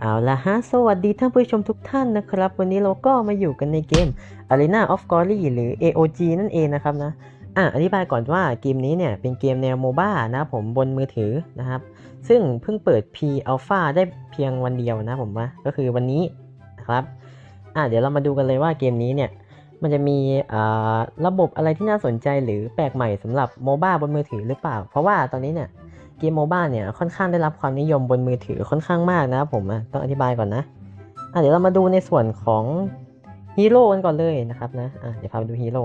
เอาละฮะ สวัสดีท่านผู้ชมทุกท่านนะครับ วันนี้เราก็มาอยู่กันในเกม Arena of Glory หรือ AOG นั่นเองนะครับนะ อะ อธิบายก่อนว่าเกมนี้เนี่ย เป็นเกมแนวโมบ้านะผมบนมือถือนะครับ ซึ่งเพิ่งเปิด P Alpha ได้เพียงวันเดียวนะผมว่า ก็คือวันนี้นะครับ อะ เดี๋ยวเรามาดูกันเลยว่าเกมนี้เนี่ย มันจะมีอ่าระบบอะไรที่น่าสนใจหรือแปลกใหม่สำหรับโมบ้าบนมือถือหรือเปล่า เพราะว่าตอนนี้เนี่ย เกมโมบ้าเนี่ยค่อนข้างได้รับความนิยมบนมือถือค่อนข้างมากนะผมต้องอธิบายก่อนนะะเดี๋ยวเรามาดูในส่วนของฮีโร่กันก่อนเลยนะครับนะะเดี๋ยวพาไปดูฮีโร่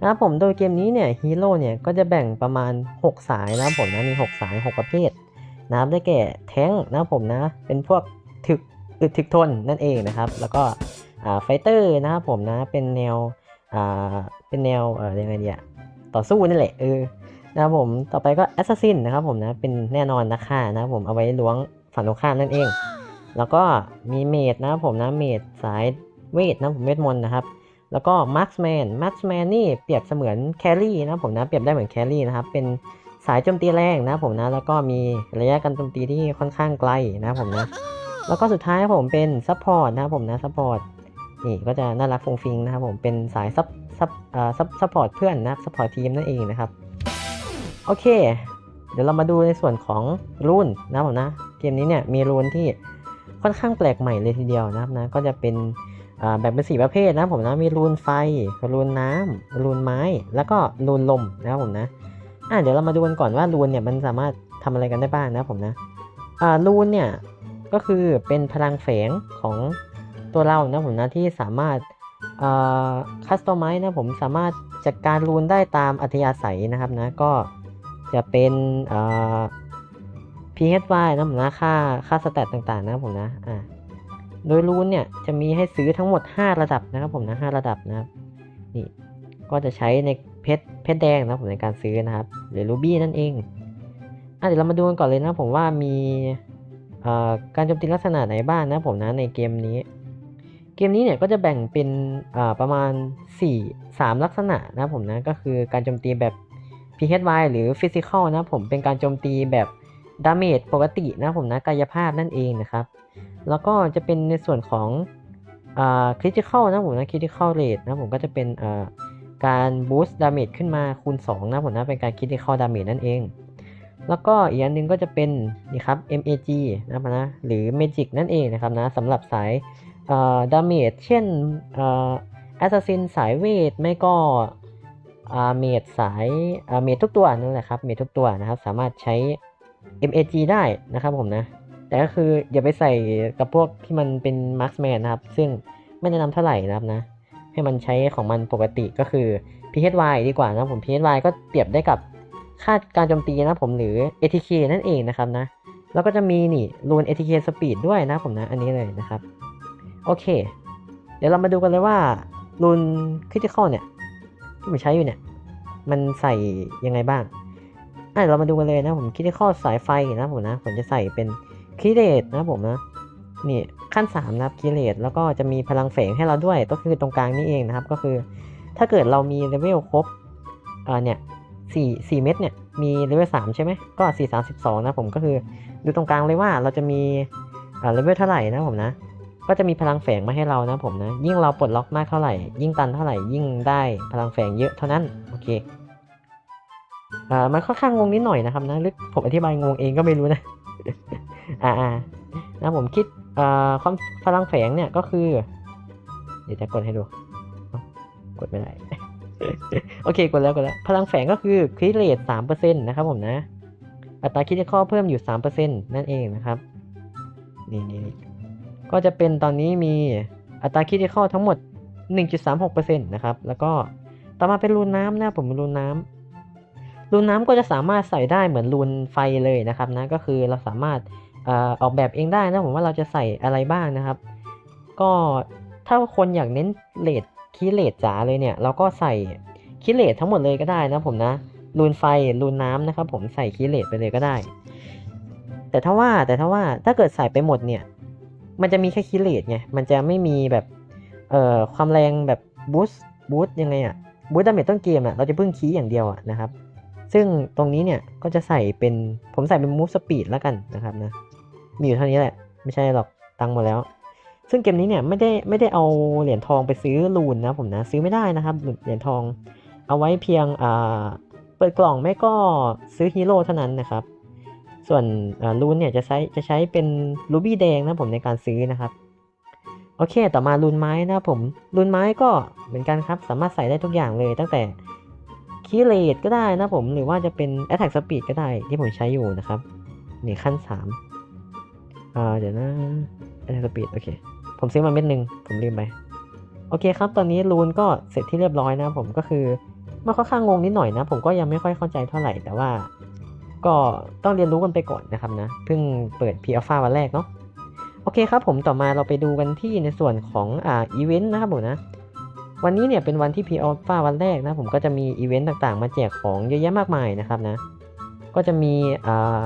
นะครับผมโดยเกมนี้เนี่ยฮีโร่เนี่ยก็จะแบ่งประมาณ 6 สายนะครับผมนะมี 6 สาย 6 ประเภทนะครับได้แก่แท้งนะครับผมนะเป็นพวกถึกอึดถึกทนนั่นเองนะครับ แล้วก็ไฟเตอร์นะครับผมนะเป็นแนวเป็นแนวเออยังไงดีอะต่อสู้นี่นแหละเออ นะครับผมต่อไปก็ Assassin นนะครับผมนะเป็นแน่นอนนักฆ่านะครับผมเอาไว้ล้วงฝั่งตรงข้ามนั่นเอง แล้วก็มีเมดนะครับผมนะเมดสายเวทนะผมเวทมนต์นะครับแล้วก็ Marksman Marksman นี่เปรียบเสมือนแครี่นะครับผมนะเปรียบได้เหมือนแครี่นะครับเป็นสายโจมตีแรงนะครับผมนะแล้วก็มีระยะการโจมตีที่ค่อนข้างไกลนะครับผมนะแล้วก็สุดท้ายผมเป็นซัพพอร์ตนะครับผมนะซัพพอร์ตนี่ก็จะน่ารักฟงฟิงนะครับผมเป็นสายซับซับอ่าซับซัพพอร์ตเพื่อนนะซับซัพพอร์ตทีมนั่นเองนะครับ โอเค เดี๋ยวเรามาดูในส่วนของรูนนะผมนะ เกมนี้เนี่ยมีรูนที่ค่อนข้างแปลกใหม่เลยทีเดียวนะครับนะ ก็จะเป็นแบ่งเป็นสี่ประเภทนะผมนะ มีรูนไฟ รูนน้ำรูนไม้ แล้วก็รูนลมนะครับผมนะ อะเดี๋ยวเรามาดูกันก่อนว่ารูนเนี่ยมันสามารถทำอะไรกันได้บ้างนะผมนะ อ่ารูนเนี่ยก็คือเป็นพลังแฝงของตัวเรานะผมนะที่สามารถอ่าคัสตอมไมนะผมสามารถจัดการรูนได้ตามอัธยาศัยนะครับนะก็ จะเป็นเอ่อ PHY นะผมนะค่าค่าสแตทต่างๆนะผมนะอ่าโดยรูนเนี่ยจะมีให้ซื้อทั้งหมด 5 ระดับนะครับผมนะ5ระดับนะครับนี่ก็จะใช้ในเพชรเพชรแดงนะผมในการซื้อนะครับ หรือรูบี้นั่นเองอะเดี๋ยวเรามาดูกันก่อนเลยนะผมว่ามีเอ่อการโจมตีลักษณะไหนบ้างนะผมนะในเกมนี้ เกมนี้เนี่ยก็จะแบ่งเป็นอ่าประมาณ 4 3 ลักษณะนะผมนะก็คือการโจมตีแบบ PHY หรือ Physical นะผมเป็นการโจมตีแบบดาเมจปกตินะผมนะกายภาพนั่นเองนะครับ แล้วก็จะเป็นในส่วนของอ่า Critical นะผมนะ Critical Rate นะผมก็จะเป็นอ่าการ Boost Damage ขึ้นมาคูณ 2 นะผมนะเป็นการ Critical Damage นั่นเอง แล้วก็อีกอันหนึงก็จะเป็นนี่ครับ MAG นะครับนะหรือ Magic นั่นเองนะครับนะสำหรับสายอ่า Damage เช่นอ่า Assassin สายเวทไม่ก็ อาเมดสายอาเมดทุกตัวนั่นแหละครับเมดทุกตัวนะครับ สามารถใช้ MAG ได้นะครับผมนะ แต่ก็คืออย่าไปใส่กับพวกที่มันเป็น Marksman นะครับ ซึ่งไม่แนะนำเท่าไหร่นะครับนะ ให้มันใช้ของมันปกติก็คือ PHY ดีกว่านะผม PHY ก็เปรียบได้กับค่าการโจมตีนะผมหรือ ATK นั่นเองนะครับนะ แล้วก็จะมีนี่รูน ATK Speed ด้วยนะผมนะ อันนี้เลยนะครับ โอเค เดี๋ยวเรามาดูกันเลยว่ารูน Critical เนี่ย ที่ผมใช้อยู่เนี่ย มันใส่ยังไงบ้างอะเรามาดูกันเลยนะผมคิดที่ข้อสายไฟนะผมนะ ผมจะใส่เป็นคิเลตนะผมนะนี่ขั้น3นะครับคิเลตแล้วก็จะมีพลังแฝงให้เราด้วยก็คือตรงกลางนี่เองนะครับ ก็คือ ถ้าเกิดเรามีเลเวลครบอ่าเนี่ยสี่สี่เม็ดเนี่ยมีเลเวลสามใช่ไหมก็สี่สามสิบสองนะผมก็คือ ดูตรงกลางเลยว่าเราจะมีอ่าเลเวลเท่าไหร่นะผมนะ ก็จะมีพลังแฝงมาให้เรานะผมนะ ยิ่งเราปลดล็อกมากเท่าไหร่ ยิ่งตันเท่าไหร่ ยิ่งได้พลังแฝงเยอะเท่านั้น โอเคอ่ามันค่อนข้างงงนิดหน่อยนะครับนะหรือผมอธิบายงงเองก็ไม่รู้นะ อ่าอ่านะผมคิดอ่าความพลังแฝงเนี่ยก็คือ เดี๋ยวจะกดให้ดู กดไม่ได้ โอเค กดแล้วกดแล้ว พลังแฝงก็คือคริเรทสามเปอร์เซ็นต์นะครับผมนะ อัตราคิดข้อเพิ่มอยู่สามเปอร์เซ็นต์นั่นเองนะครับ นี่นี่ ก็จะเป็นตอนนี้มีอัตราคิดข้อทั้งหมด 1.36%นะครับ แล้วก็ต่อมาเป็นรูนน้ำนะผมรูนน้ำรูนน้ำก็จะสามารถใส่ได้เหมือนรูนไฟเลยนะครับนะ ก็คือเราสามารถออกแบบเองได้นะผมว่าเราจะใส่อะไรบ้างนะครับ ก็ถ้าคนอยากเน้นเลดคีเลดจ๋าเลยเนี่ย เราก็ใส่คีเลดทั้งหมดเลยก็ได้นะผมนะรูนไฟรูนน้ำนะครับ ผมใส่คีเลดไปเลยก็ได้ แต่ถ้าว่าแต่ถ้าว่าถ้าเกิดใส่ไปหมดเนี่ย มันจะมีแค่คิเลตไง มันจะไม่มีแบบ เอ่อ ความแรงแบบบูสต์บูสต์ยังไงอะบูสต์ดาเมจต้นเกมอะเราจะพึ่งคีอย่างเดียวอะนะครับ ซึ่งตรงนี้เนี่ยก็จะใส่เป็น ผมใส่เป็นมูฟสปีดแล้วกันนะครับนะ มีอยู่เท่านี้แหละ ไม่ใช่หรอก ตังหมดแล้ว ซึ่งเกมนี้เนี่ยไม่ได้ไม่ได้เอาเหรียญทองไปซื้อรูนนะผมนะ ซื้อไม่ได้นะครับ เหรียญทอง เอาไว้เพียง อ่า เปิดกล่องไม่ก็ซื้อฮีโร่เท่านั้นนะครับ ส่วนรูนเนี่ยจะใช้จะใช้เป็นรูบี้แดงนะผมในการซื้อนะครับ โอเค ต่อมารูนไม้นะผมรูนไม้ก็เหมือนกันครับ สามารถใส่ได้ทุกอย่างเลยตั้งแต่คีเลตก็ได้นะผมหรือว่าจะเป็น Attack Speed ก็ได้ที่ผมใช้อยู่นะครับนี่ขั้น3อ่าเดี๋ยวนะ Attack Speed โอเค ผมซื้อมาเม็ดหนึ่งผมลืมไปโอเคครับ ตอนนี้รูนก็เสร็จที่เรียบร้อยนะผมก็คือมันค่อนข้างงงนิดหน่อยนะ ผมก็ยังไม่ค่อยเข้าใจเท่าไหร่แต่ว่า ก็ต้องเรียนรู้กันไปก่อนนะครับนะ เพิ่งเปิด P Alpha วันแรกเนาะ โอเคครับผมต่อมาเราไปดูกันที่ในส่วนของอ่าอีเวนต์นะครับผมนะ วันนี้เนี่ยเป็นวันที่ P Alpha วันแรกนะผมก็จะมีอีเวนต์ต่างๆ มาแจกของเยอะแยะมากมายนะครับนะ ก็จะมีอ่า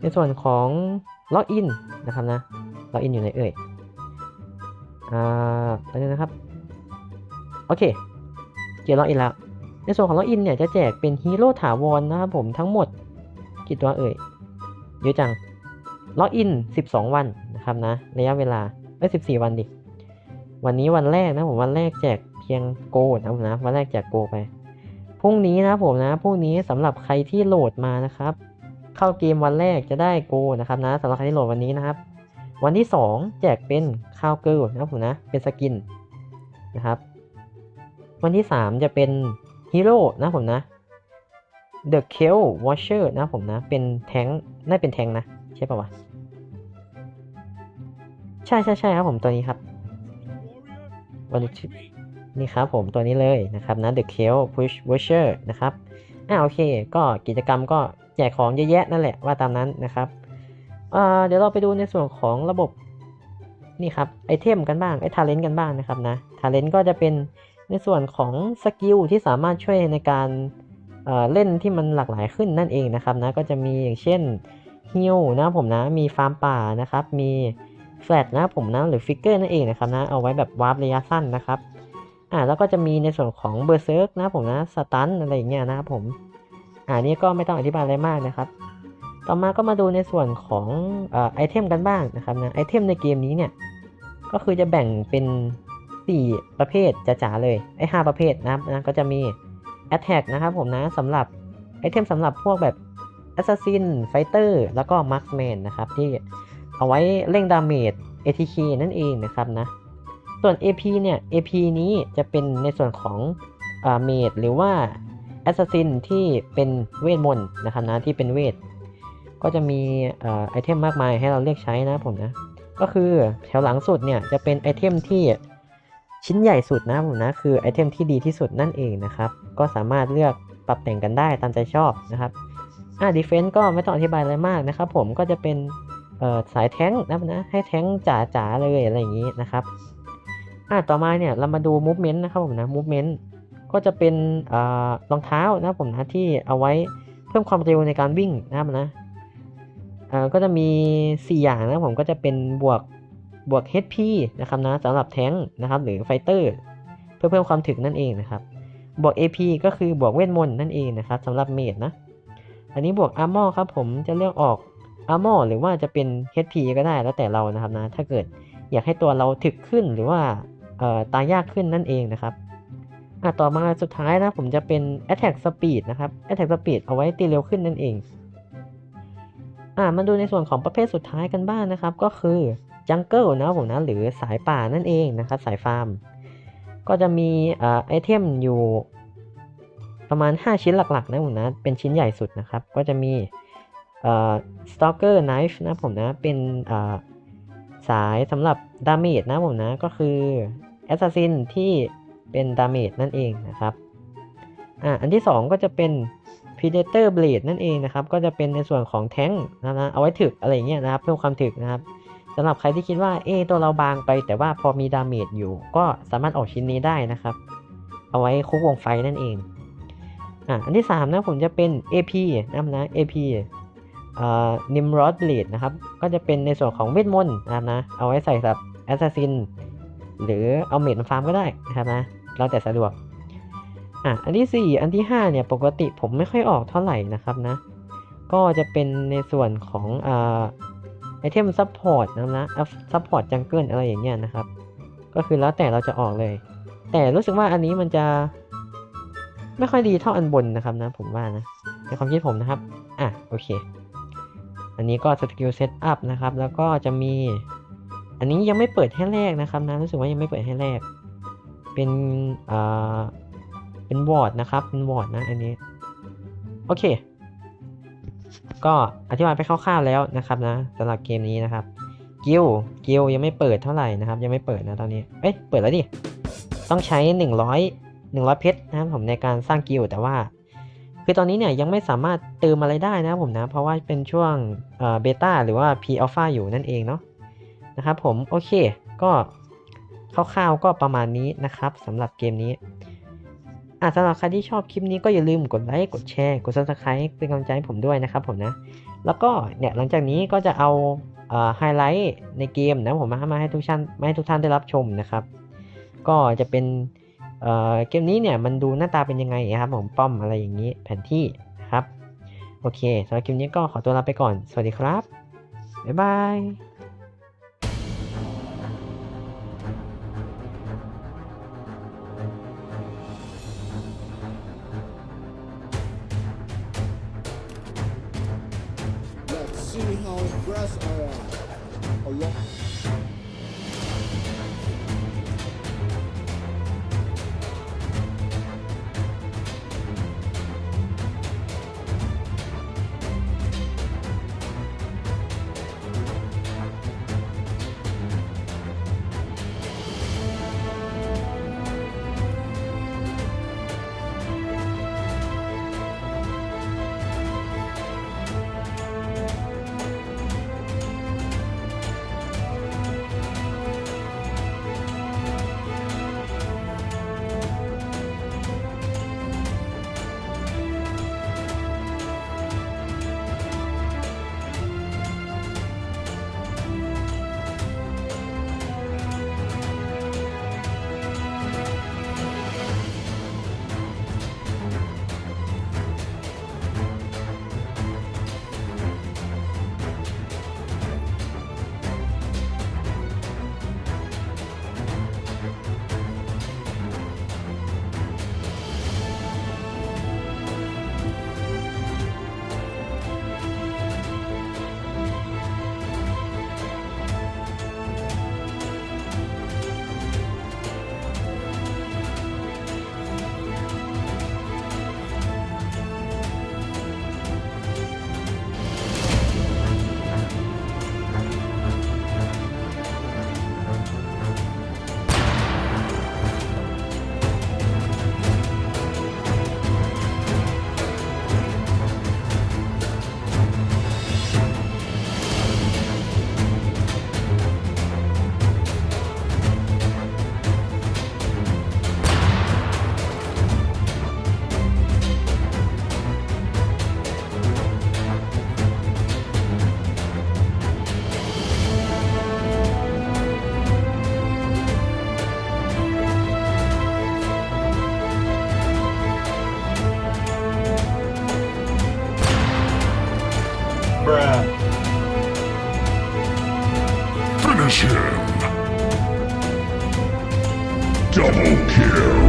ในส่วนของล็อกอินนะครับนะ ล็อกอินอยู่ในเอ่ย อ่าไปเลยนะครับ โอเคเกียร์ล็อกอินแล้วในส่วนของล็อกอินเนี่ยจะแจกเป็นฮีโร่ถาวรนะครับผมทั้งหมด กี่ตัวเอ่ย เยอะจัง ล็อกอิน 12 วันนะครับนะ ระยะเวลาไม่14 วันดิ วันนี้วันแรกนะผมวันแรกแจกเพียงโกนะครับนะ วันแรกแจกโกไป พรุ่งนี้นะผมนะ พรุ่งนี้สำหรับใครที่โหลดมานะครับ เข้าเกมวันแรกจะได้โกนะครับนะสำหรับใครที่โหลดวันนี้นะครับ วันที่ 2 แจกเป็นข้าวเกิลนะผมนะ เป็นสกินนะครับ วันที่ 3 จะเป็นฮีโร่นะผมนะ The k i l Watcher นะผมนะ เป็นแทงน่าเป็นแทงนะ ใช่ปะวะ ใช่ใช่ใช่ครับผมตัวนี้ครับวันนี่ครับผมตัวนี้เลยนะครับนะ The k i l Push Watcher นะครับอ่าโอเค ก็กิจกรรมก็แจกของเยอะแยะนั่นแหละว่าตามนั้นนะครับเอ่อเดี๋ยวเราไปดูในส่วนของระบบนี่ครับไอเทมกันบ้างไอทาเลนต์กันบ้างนะครับนะทาเลนต์ก็จะเป็นในส่วนของสกิลที่สามารถช่วยในการ เล่นที่มันหลากหลายขึ้นนั่นเองนะครับนะก็จะมีอย่างเช่นฮิลนะผมนะมีฟาร์มป่านะครับมีแฟลตนะผมนะหรือฟิกเกอร์นั่นเองนะครับนะเอาไว้แบบวาร์ประยะสั้นนะครับอ่าแล้วก็จะมีในส่วนของเบอร์เซิร์กนะผมนะสตันอะไรอย่างเงี้ยนะครับผมอ่านี่ก็ไม่ต้องอธิบายอะไรมากนะครับ ต่อมาก็มาดูในส่วนของอไอเทมกันบ้างนะครับนะไอเทมในเกมนี้เนี่ยก็คือจะแบ่งเป็น 4 ประเภทจ๋าๆเลยไอ5ประเภทนะครับนะก็จะมี Attack นะครับผมนะสำหรับไอเทมสำหรับพวกแบบ Assassin Fighter แล้วก็ Marksman นะครับ ที่เอาไว้เร่งดาเมจ ATK นั่นเองนะครับนะ ส่วน AP เนี่ย AP นี้จะเป็นในส่วนของอ่าเมจหรือว่า Assassin ที่เป็นเวทมนต์นะครับนะที่เป็นเวท ก็จะมีไอเทมมากมายให้เราเลือกใช้นะผมนะ ก็คือแถวหลังสุดเนี่ยจะเป็นไอเทมที่ ชิ้นใหญ่สุดนะผมนะคือไอเทมที่ดีที่สุดนั่นเองนะครับ ก็สามารถเลือกปรับแต่งกันได้ตามใจชอบนะครับอ่าดีเฟนต์ก็ไม่ต้องอธิบายอะไรมากนะครับ ผมก็จะเป็นสายแท้งนะนะให้แท้งจ๋าๆเลยอะไรอย่างนี้นะครับอ่าต่อมาเนี่ยเรามาดูมูฟเมนต์นะครับผมนะมูฟเมนต์ก็จะเป็นอรองเท้านะผมนะที่เอาไว้เพิ่มความเร็วในการวิ่งนะครับนะอ่าก็จะมี 4 อย่างนะผมก็จะเป็นบวก บวก HP นะครับนะสำหรับแท้งนะครับหรือไฟเตอร์ เพื่อเพิ่มความถึกนั่นเองนะครับ บวก AP ก็คือบวกเวทมนต์นั่นเองนะครับสำหรับเมจนะ อันนี้บวก Armor ครับผมจะเลือกออก Armor หรือว่าจะเป็น HP ก็ได้แล้วแต่เรานะครับนะถ้าเกิดอยากให้ตัวเราถึกขึ้นหรือว่าตายยากขึ้นนั่นเองนะครับอะต่อมาสุดท้ายนะผมจะเป็น Attack Speed นะครับ Attack Speed เอาไว้ตีเร็วขึ้นนั่นเองอ่ามาดูในส่วนของประเภทสุดท้ายกันบ้างนะครับ ก็คือ จังเกิลนะผมนะหรือสายป่านั่นเองนะครับสายฟาร์ม ก็จะมีอ่าไอเทมอยู่ประมาณ 5 ชิ้นหลักๆนะผมนะเป็นชิ้นใหญ่สุดนะครับ ก็จะมีอ่า stalker knife นะผมนะเป็นอ่าสายสำหรับดาเมจนะผมนะก็คือ assassin ที่เป็นดาเมจนั่นเองนะครับอ่าอันที่ 2 ก็จะเป็น Predator Blade นั่นเองนะครับ ก็จะเป็นในส่วนของแท้งนะนะเอาไว้ถึกอะไรเงี้ยนะครับ เพิ่มความถึกนะครับ สำหรับใครที่คิดว่าเออตัวเราบางไป แต่ว่าพอมีดาเมจอยู่ ก็สามารถออกชิ้นนี้ได้นะครับ เอาไว้คุกวงไฟนั่นเองอะอันที่ 3 นะผมจะเป็น AP นะครับนะ AP อ่า Nimrod Blade นะครับ ก็จะเป็นในส่วนของเวทมนต์นะครับนะ เอาไว้ใส่สับ Assassin หรือเอาเมดฟาร์มก็ได้นะครับนะแล้วแต่สะดวกอะอันที่ 4 อันที่ 5 เนี่ย ปกติผมไม่ค่อยออกเท่าไหร่นะครับนะ ก็จะเป็นในส่วนของอ่า ไอเทมซัพพอร์ตนะนะซัพพอร์ตจังเกิลอะไรอย่างเงี้ยนะครับ ก็คือแล้วแต่เราจะออกเลย แต่รู้สึกว่าอันนี้มันจะ ไม่ค่อยดีเท่าอันบนนะครับนะ ผมว่านะในความคิดผมนะครับ อะโอเค อันนี้ก็สกิลเซตอัพนะครับ แล้วก็จะมี อันนี้ยังไม่เปิดให้แรกนะครับนะรู้สึกว่ายังไม่เปิดให้แรก เป็นอ่าเป็นวอร์ดนะครับเป็นวอร์ดนะ อันนี้ โอเค ก็อธิบายไปคร่าวๆแล้วนะครับนะสำหรับเกมนี้นะครับกิลกิลยังไม่เปิดเท่าไหร่นะครับ ยังไม่เปิดนะตอนนี้ เอ้ยเปิดแล้วดิต้องใช้ 100 100 เพชรนะครับผมในการสร้างกิลแต่ว่า คือตอนนี้เนี่ยยังไม่สามารถเติมอะไรได้นะผมนะ เพราะว่าเป็นช่วงเบต้าหรือว่า p ีอัลฟาอยู่นั่นเองเนาะนะครับผมโอเคก็คร่าวๆก็ประมาณนี้นะครับสำหรับเกมนี้ อะสำหรับใครที่ชอบคลิปนี้ก็อย่าลืมกดไลค์ กดแชร์ กด subscribe เป็นกำลังใจให้ผมด้วยนะครับผมนะ แล้วก็เนี่ยหลังจากนี้ก็จะเอาไฮไลท์ในเกมนะผมมามาให้ทุกท่านมาให้ทุกท่านได้รับชมนะครับ ก็จะเป็นเเกมนี้เนี่ยมันดูหน้าตาเป็นยังไงครับผมป้อมอะไรอย่างนี้แผนที่นะครับ โอเคสำหรับคลิปนี้ก็ขอตัวลาไปก่อน สวัสดีครับ บ๊ายบาย see how grass are uh, along. Bruh. Finish him! Double kill!